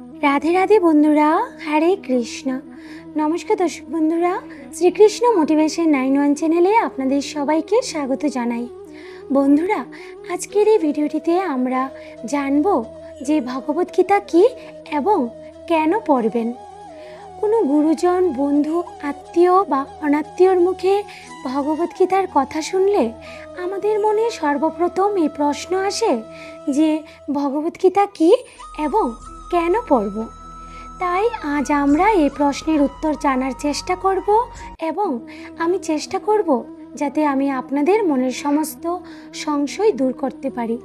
রাধে রাধে বন্ধুরা, হরে কৃষ্ণ। নমস্কার দর্শক বন্ধুরা, শ্রীকৃষ্ণ মোটিভেশন নাইন ওয়ান চ্যানেলে আপনাদের সবাইকে স্বাগত জানাই। বন্ধুরা, আজকের এই ভিডিওটিতে আমরা জানব যে ভগবদ্গীতা কী এবং কেন পড়বেন। কোনো গুরুজন, বন্ধু, আত্মীয় বা অনাত্মীয়র মুখে ভগবদ্গীতার কথা শুনলে আমাদের মনে সর্বপ্রথম এই প্রশ্ন আসে যে ভগবদ্গীতা কী এবং কেন পড়ব? তাই আজ আমরা এই প্রশ্নের উত্তর জানার চেষ্টা করব এবং আমি চেষ্টা করব যাতে আমি আপনাদের মনের সমস্ত সংশয় দূর করতে পারি।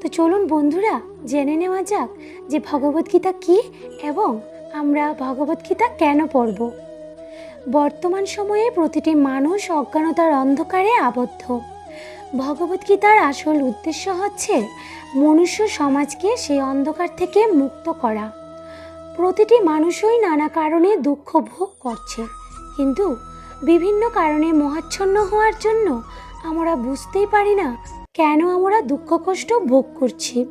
তো চলুন বন্ধুরা, জেনে নেওয়া যাক যে ভগবদ্গীতা কী এবং আমরা ভগবদ্গীতা কেন পড়ব। বর্তমান সময়ে প্রতিটি মানুষ অজ্ঞানতার অন্ধকারে আবদ্ধ। ভগবদ্গীতার আসল উদ্দেশ্য হচ্ছে মনুষ্য সমাজকে সেই অন্ধকার থেকে মুক্ত করা। প্রতিটি মানুষই নানা কারণে দুঃখ ভোগ করছে। কিন্তু বিভিন্ন কারণে মহাচ্ছন্ন হওয়ার জন্য আমরা বুঝতেই পারি না কেন আমরা দুঃখ কষ্ট ভোগ করছি।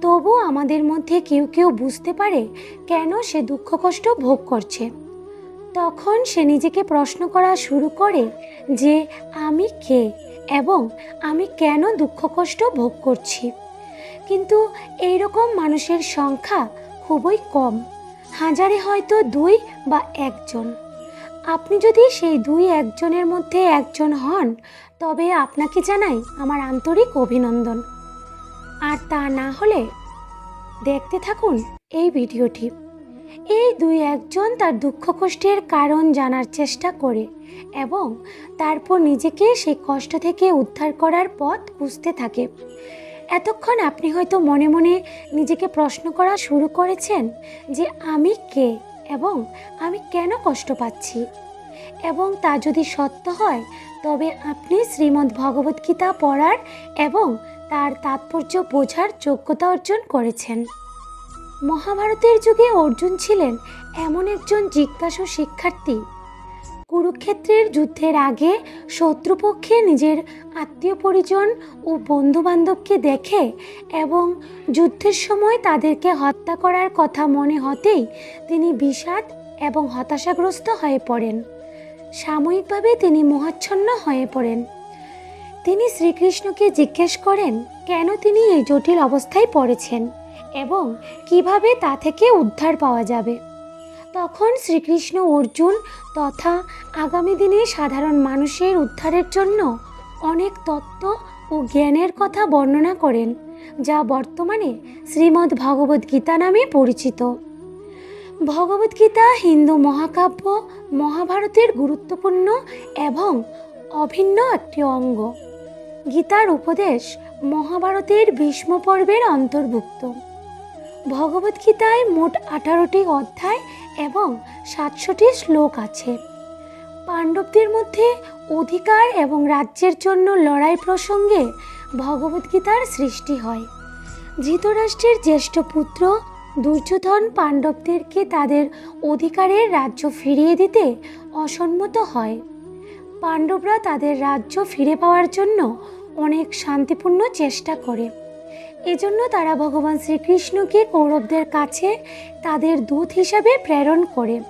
তবু আমাদের মধ্যে কেউ কেউ বুঝতে পারে কেন সে দুঃখ কষ্ট ভোগ করছে। তখন সে নিজেকে প্রশ্ন করা শুরু করে যে, আমি কে? এবং আমি কেন দুঃখ কষ্ট ভোগ করছি? কিন্তু এই রকম মানুষের সংখ্যা খুবই কম। হাজারে হয়তো দুই বা একজন। আপনি যদি সেই দুই একজনের মধ্যে একজন হন, তবে আপনাকে জানাই আমার আন্তরিক অভিনন্দন। আর তা না হলে দেখতে থাকুন এই ভিডিওটি। এই দুই একজন তার দুঃখ কষ্টের কারণ জানার চেষ্টা করে এবং তারপর নিজেকে সেই কষ্ট থেকে উদ্ধার করার পথ খুঁজতে থাকে। এতক্ষণ আপনি হয়তো মনে মনে নিজেকে প্রশ্ন করা শুরু করেছেন যে আমি কে এবং আমি কেন কষ্ট পাচ্ছি? এবং তা যদি সত্য হয়, তবে আপনি শ্রীমদ্ ভগবদ্গীতা পড়ার এবং তার তাৎপর্য বোঝার যোগ্যতা অর্জন করেছেন। মহাভারতের যুগে অর্জুন ছিলেন এমন একজন জিজ্ঞাসু শিক্ষার্থী। কুরুক্ষেত্রের যুদ্ধের আগে শত্রুপক্ষে নিজের আত্মীয় পরিজন ও বন্ধুবান্ধবকে দেখে এবং যুদ্ধের সময় তাদেরকে হত্যা করার কথা মনে হতেই তিনি বিষাদ এবং হতাশাগ্রস্ত হয়ে পড়েন। সাময়িকভাবে তিনি মোহাচ্ছন্ন হয়ে পড়েন। তিনি শ্রীকৃষ্ণকে জিজ্ঞেস করেন, কেন তিনি এই জটিল অবস্থায় পড়েছেন? এবং কীভাবে তা থেকে উদ্ধার পাওয়া যাবে। তখন শ্রীকৃষ্ণ অর্জুন তথা আগামী দিনে সাধারণ মানুষের উদ্ধারের জন্য অনেক তত্ত্ব ও জ্ঞানের কথা বর্ণনা করেন, যা বর্তমানে শ্রীমদ্ ভগবদ্গীতা নামে পরিচিত। ভগবদ্গীতা হিন্দু মহাকাব্য, মহাভারতের গুরুত্বপূর্ণ এবং অভিন্ন একটি অঙ্গ। গীতার উপদেশ মহাভারতের ভীষ্ম পর্বের অন্তর্ভুক্ত। ভগবদ্গীতায় মোট আঠারোটি অধ্যায় এবং সাতশোটি শ্লোক আছে। পাণ্ডবদের মধ্যে অধিকার এবং রাজ্যের জন্য লড়াই প্রসঙ্গে ভগবদ্গীতার সৃষ্টি হয়। ধৃতরাষ্ট্রের জ্যেষ্ঠ পুত্র দুর্যোধন পাণ্ডবদেরকে তাদের অধিকারের রাজ্য ফিরিয়ে দিতে অসম্মত হয়। পাণ্ডবরা তাদের রাজ্য ফিরে পাওয়ার জন্য অনেক শান্তিপূর্ণ চেষ্টা করে। এজন্য তারা ভগবান শ্রীকৃষ্ণকে কৌরবদের কাছে তাদের দূত হিসাবে প্রেরণ করে।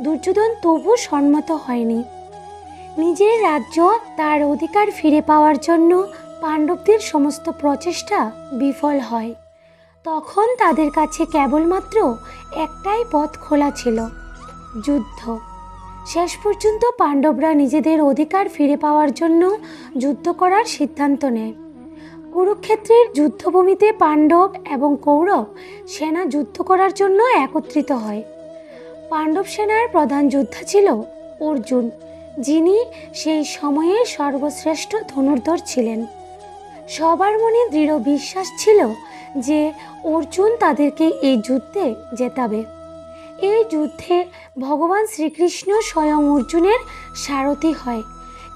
দুর্যোধন তবু সম্মত হয়নি। নিজের রাজ্য তার অধিকার ফিরে পাওয়ার জন্য পাণ্ডবদের সমস্ত প্রচেষ্টা বিফল হয়। তখন তাদের কাছে কেবলমাত্র একটাই পথ খোলা ছিল, যুদ্ধ। শেষ পর্যন্ত পাণ্ডবরা নিজেদের অধিকার ফিরে পাওয়ার জন্য যুদ্ধ করার সিদ্ধান্ত নেয়। কুরুক্ষেত্রের যুদ্ধভূমিতে পাণ্ডব এবং কৌরব সেনা যুদ্ধ করার জন্য একত্রিত হয়। পাণ্ডব সেনার প্রধান যোদ্ধা ছিল অর্জুন, যিনি সেই সময়ে সর্বশ্রেষ্ঠ ধনুর্ধর ছিলেন। সবার মনে দৃঢ় বিশ্বাস ছিল যে অর্জুন তাদেরকে এই যুদ্ধে জেতাবে। এই যুদ্ধে ভগবান শ্রীকৃষ্ণ স্বয়ং অর্জুনের সারথি হয়।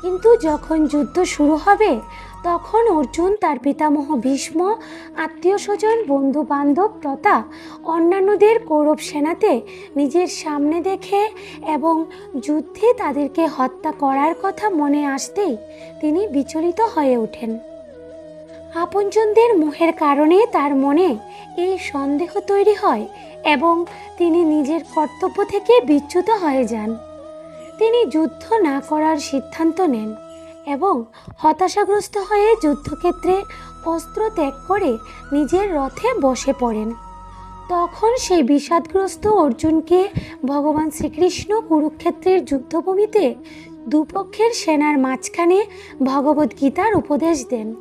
কিন্তু যখন যুদ্ধ শুরু হবে তখন অর্জুন তার পিতামহ ভীষ্ম আত্মীয় স্বজন বন্ধু বান্ধব তথা অন্যান্যদের কৌরব সেনাতে নিজের সামনে দেখে এবং যুদ্ধে তাদেরকে হত্যা করার কথা মনে আসতেই তিনি বিচলিত হয়ে ওঠেন। আপনজনদের মোহের কারণে তার মনে এই সন্দেহ তৈরি হয় এবং তিনি নিজের কর্তব্য থেকে বিচ্যুত হয়ে যান। তিনি যুদ্ধ না করার সিদ্ধান্ত নেন। এবং হতাশাগ্রস্ত হয়ে যুদ্ধক্ষেত্রে অস্ত্র ত্যাগ করে নিজের রথে বসে পড়েন। তখন সেই বিষাদগ্রস্ত অর্জুনকে ভগবান শ্রীকৃষ্ণ কুরুক্ষেত্রের যুদ্ধভূমিতে দুপক্ষের সেনার মাঝখানে ভগবদ্গীতার উপদেশ দেন।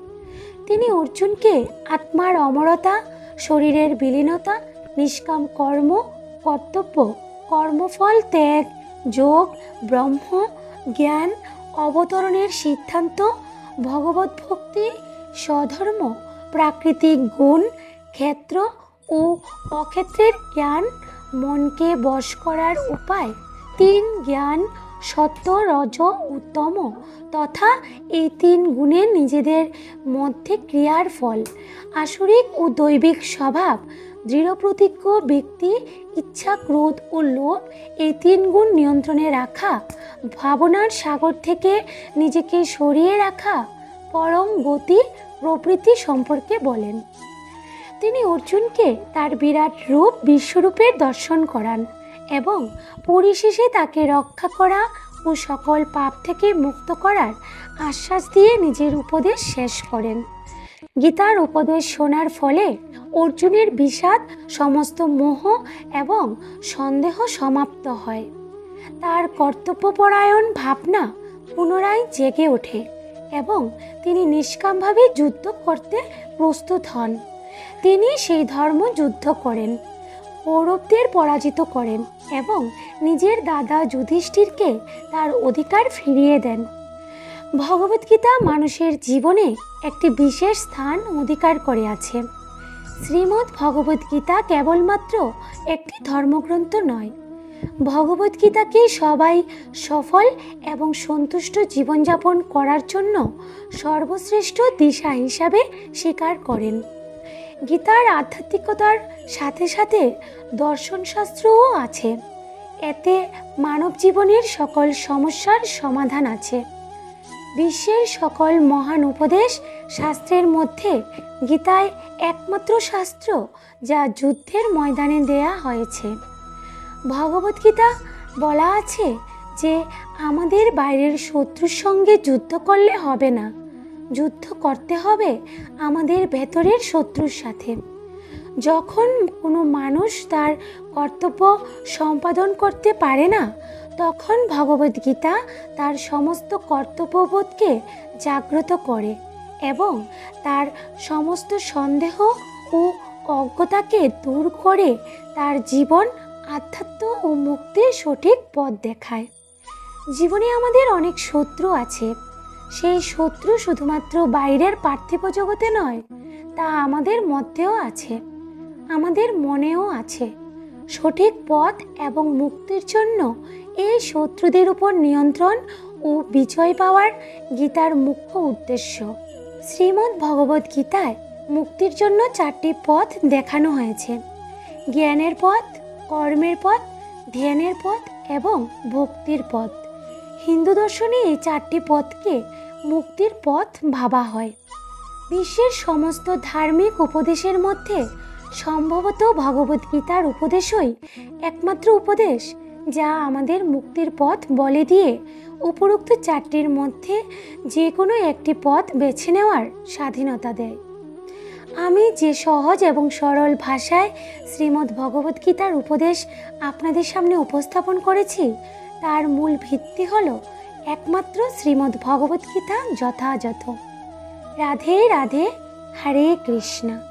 তিনি অর্জুনকে আত্মার অমরতা, শরীরের বিলীনতা, নিষ্কাম কর্ম, কর্তব্য, কর্মফল, ত্যাগ, যোগ, ব্রহ্ম, জ্ঞান অবতরণের সিদ্ধান্ত ভগবত ভক্তি, স্বধর্ম, প্রাকৃতিক গুণ, ক্ষেত্র ও অক্ষেত্রের জ্ঞান, মনকে বশ করার উপায়। তিন জ্ঞান, সত্য, রজ, উত্তম তথা এই তিন গুণের নিজেদের মধ্যে ক্রিয়ার ফল। আসরিক ও দৈবিক স্বভাব দৃঢ়প্রতিজ্ঞ ব্যক্তি ইচ্ছা, ক্রোধ ও লোভ, এই তিন গুণ নিয়ন্ত্রণে রাখা, ভাবনার সাগর থেকে নিজেকে সরিয়ে রাখা, পরম গতি, প্রবৃত্তি সম্পর্কে বলেন। তিনি অর্জুনকে তার বিরাট রূপ বিশ্বরূপের দর্শন করান এবং পরিশেষে তাকে রক্ষা করা ও সকল পাপ থেকে মুক্ত করার আশ্বাস দিয়ে নিজের উপদেশ শেষ করেন। গীতার উপদেশ শোনার ফলে অর্জুনের বিষাদ, সমস্ত মোহ এবং সন্দেহ সমাপ্ত হয়। তার কর্তব্যপরায়ণ ভাবনা পুনরায় জেগে ওঠে এবং তিনি নিষ্কামভাবে যুদ্ধ করতে প্রস্তুত হন। তিনি সেই ধর্ম যুদ্ধ করেন, কৌরবদের পরাজিত করেন এবং নিজের দাদা যুধিষ্ঠিরকে তার অধিকার ফিরিয়ে দেন। ভগবদ্গীতা মানুষের জীবনে একটি বিশেষ স্থান অধিকার করে আছে। শ্রীমদ্ ভগবদ্গীতা কেবলমাত্র একটি ধর্মগ্রন্থ নয়। ভগবদ্গীতাকে সবাই সফল এবং সন্তুষ্ট জীবনযাপন করার জন্য সর্বশ্রেষ্ঠ দিশা হিসাবে স্বীকার করেন। গীতার আধ্যাত্মিকতার সাথে সাথে দর্শনশাস্ত্রও আছে। এতে মানব জীবনের সকল সমস্যার সমাধান আছে। বিশ্বের সকল মহান উপদেশ শাস্ত্রের মধ্যে গীতায় একমাত্র শাস্ত্র যা যুদ্ধের ময়দানে দেয়া হয়েছে। ভগবদ্গীতা বলা আছে যে, আমাদের বাইরের শত্রুর সঙ্গে যুদ্ধ করলে হবে না। যুদ্ধ করতে হবে আমাদের ভেতরের শত্রুর সাথে। যখন কোনো মানুষ তার কর্তব্য সম্পাদন করতে পারে না, তখন ভগবদ্গীতা তার সমস্ত কর্তব্যবোধকে জাগ্রত করে। এবং তার সমস্ত সন্দেহ ও অজ্ঞতাকে দূর করে তার জীবন আধ্যাত্ম ও মুক্তির সঠিক পথ দেখায়। জীবনে আমাদের অনেক শত্রু আছে। সেই শত্রু শুধুমাত্র বাইরের পার্থিব জগতে নয়, তা আমাদের মধ্যেও আছে। আমাদের মনেও আছে। সঠিক পথ এবং মুক্তির জন্য এই শত্রুদের উপর নিয়ন্ত্রণ ও বিজয় পাওয়ার গীতার মুখ্য উদ্দেশ্য। শ্রীমদ্ ভগবদ গীতায় মুক্তির জন্য চারটি পথ দেখানো হয়েছে। জ্ঞানের পথ, কর্মের পথ, ধ্যানের পথ এবং ভক্তির পথ। হিন্দু দর্শনে এই চারটি পথকে মুক্তির পথ ভাবা হয়। বিশ্বের সমস্ত ধার্মিক উপদেশের মধ্যে সম্ভবত ভগবদ্গীতার উপদেশই একমাত্র উপদেশ যা আমাদের মুক্তির পথ বলে দিয়ে উপরোক্ত চারটির মধ্যে যে কোনো একটি পথ বেছে নেওয়ার স্বাধীনতা দেয়। আমি যে সহজ এবং সরল ভাষায় শ্রীমদ্ ভগবদ্গীতার উপদেশ আপনাদের সামনে উপস্থাপন করেছি, তার মূল ভিত্তি হল একমাত্র শ্রীমদ্ ভগবদ্গীতা যথাযথ। রাধে রাধে, হরে কৃষ্ণা।